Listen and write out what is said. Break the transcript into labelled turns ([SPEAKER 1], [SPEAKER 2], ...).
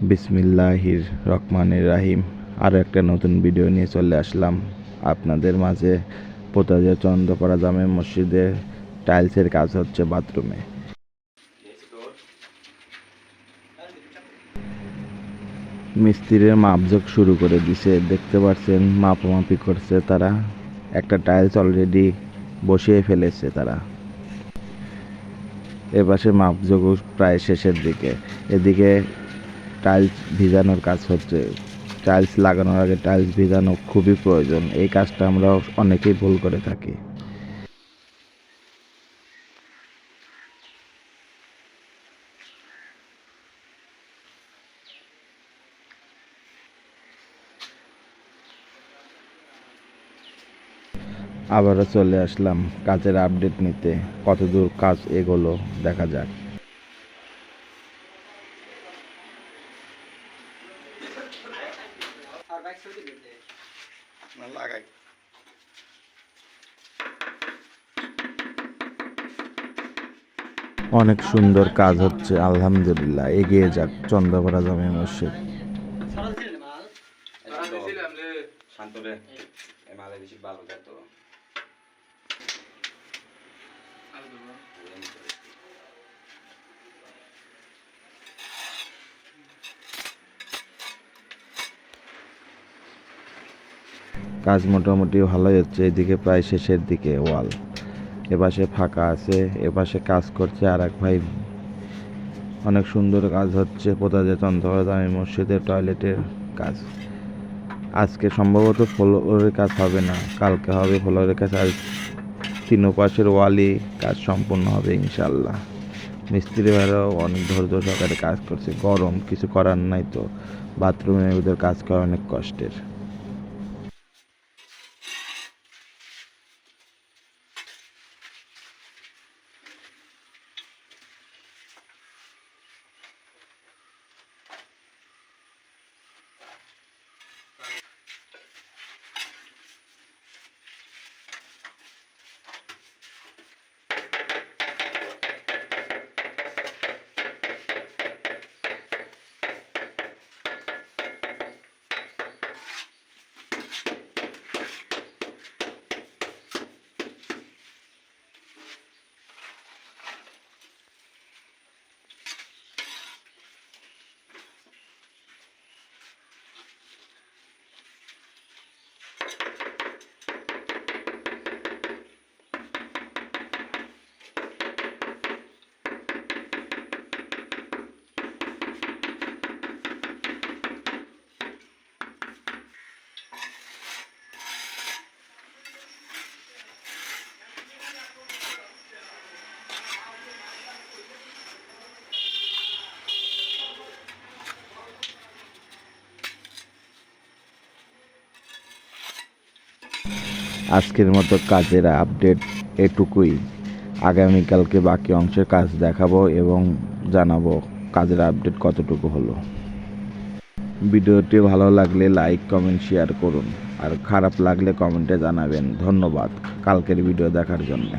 [SPEAKER 1] বিসমিল্লাহির রহমানির রাহিম। আরও একটা নতুন ভিডিও নিয়ে চলে আসলাম। আপনাদের মাঝে পোতাজা চন্দ্রপাড়া জামে মসজিদে টাইলসের কাজ হচ্ছে বাথরুমে। মিস্ত্রির মাপজোক শুরু করে দিছে। দেখতে পাচ্ছেন মাপামাপি করছে তারা। একটা টাইলস অলরেডি বসিয়ে ফেলেছে তারা। এপাশে মাপজোক প্রায় শেষের দিকে। এদিকে টাইলস ভিজানোর কাজ হচ্ছে। টাইলস লাগানোর আগে টাইলস ভিজানো খুবই প্রয়োজন। এই কাজটা আমরা অনেকেই ভুল করে থাকি। আবারও চলে আসলাম কাজের আপডেট নিতে। কতদূর কাজ এগোলো দেখা যাক।
[SPEAKER 2] না লাগাই
[SPEAKER 1] অনেক সুন্দর কাজ হচ্ছে আলহামদুলিল্লাহ। এগিয়ে যাক চন্দ্রপাড়া জামে মসজিদ।
[SPEAKER 2] শান্ত রে এই মালে বেশি ভালো
[SPEAKER 1] কাজ মোটামুটি ভালোই হচ্ছে, এদিকে প্রায় শেষের দিকে ওয়াল। এপাশে ফাঁকা আছে, এপাশে কাজ করছে আর এক ভাই। অনেক সুন্দর কাজ হচ্ছে চন্দ্রপাড়া জামে মসজিদের টয়লেটের কাজ। আজকে সম্ভবত ফ্লোরের কাজ হবে না, কালকে হবে ফ্লোরের কাজ, আর তিন পাশের ওয়ালই কাজ সম্পূর্ণ হবে ইনশাল্লাহ মিস্ত্রি ভাইরাও অনেক ধৈর্য সহকারে কাজ করছে, গরম কিছু করার নাই তো, বাথরুমে ওদের কাজ করা অনেক কষ্টের। আজকের মতো কাজের আপডেট এটুকুই। আগামীকালকে বাকি অংশের কাজ দেখাবো এবং জানাব কাজের আপডেট কতটুকু হলো। ভিডিওটি ভালো লাগলে লাইক, কমেন্ট, শেয়ার করুন। আর খারাপ লাগলে কমেন্টে জানাবেন। ধন্যবাদ। কালকের ভিডিও দেখার জন্য।